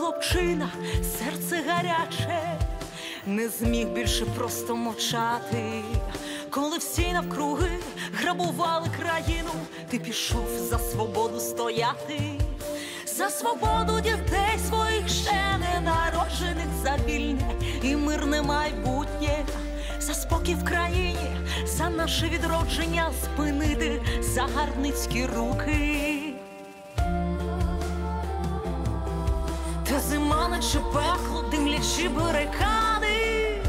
хлопчина, серце гаряче, не зміг більше просто мовчати. Коли всі навкруги грабували країну, ти пішов за свободу стояти, за свободу дітей своїх ще не народжених, за вільне і мирне майбутнє, за спокій в країні, за наше відродження спинити загарбницькі руки. Наче пекло, димлячі барикади.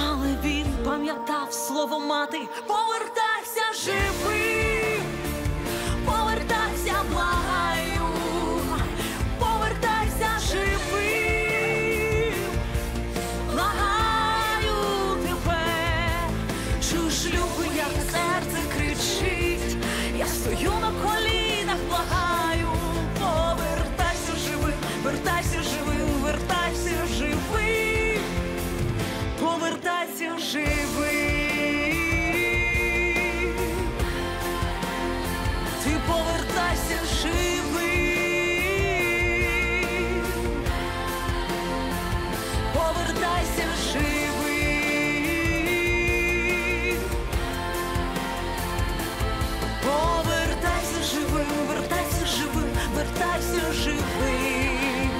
Але він пам'ятав слово мати, повертайся живим, повертайся живим, повертайся живим. Повертайся живим, вертайся живим, вертайся живим,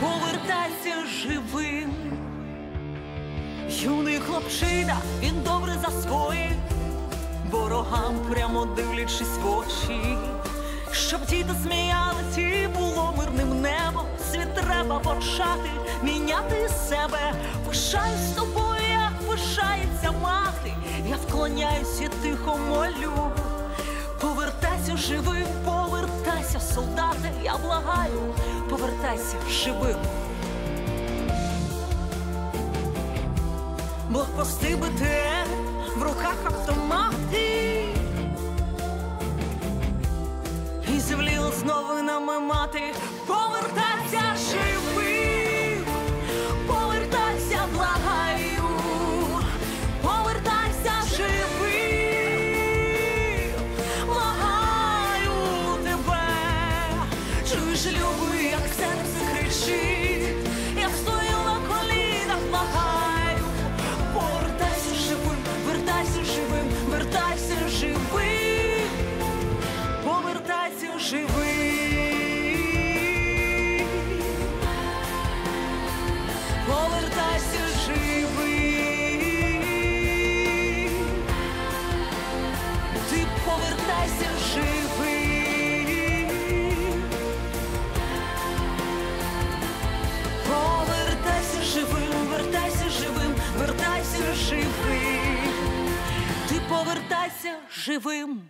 повертайся живим. Юний хлопчина, він добре засвоїв, ворогам прямо дивлячись в очі. Щоб діти сміялись і було мирним небо, світ треба почати міняти себе. Пишаюсь тобою, як пишається мати. Я вклоняюсь і тихо молю. Повертайся живим, повертайся, солдати, я благаю, повертайся живим. Блокпости БТР, в руках автомати. Новинами мати, повертайся живий, ти повертайся живим.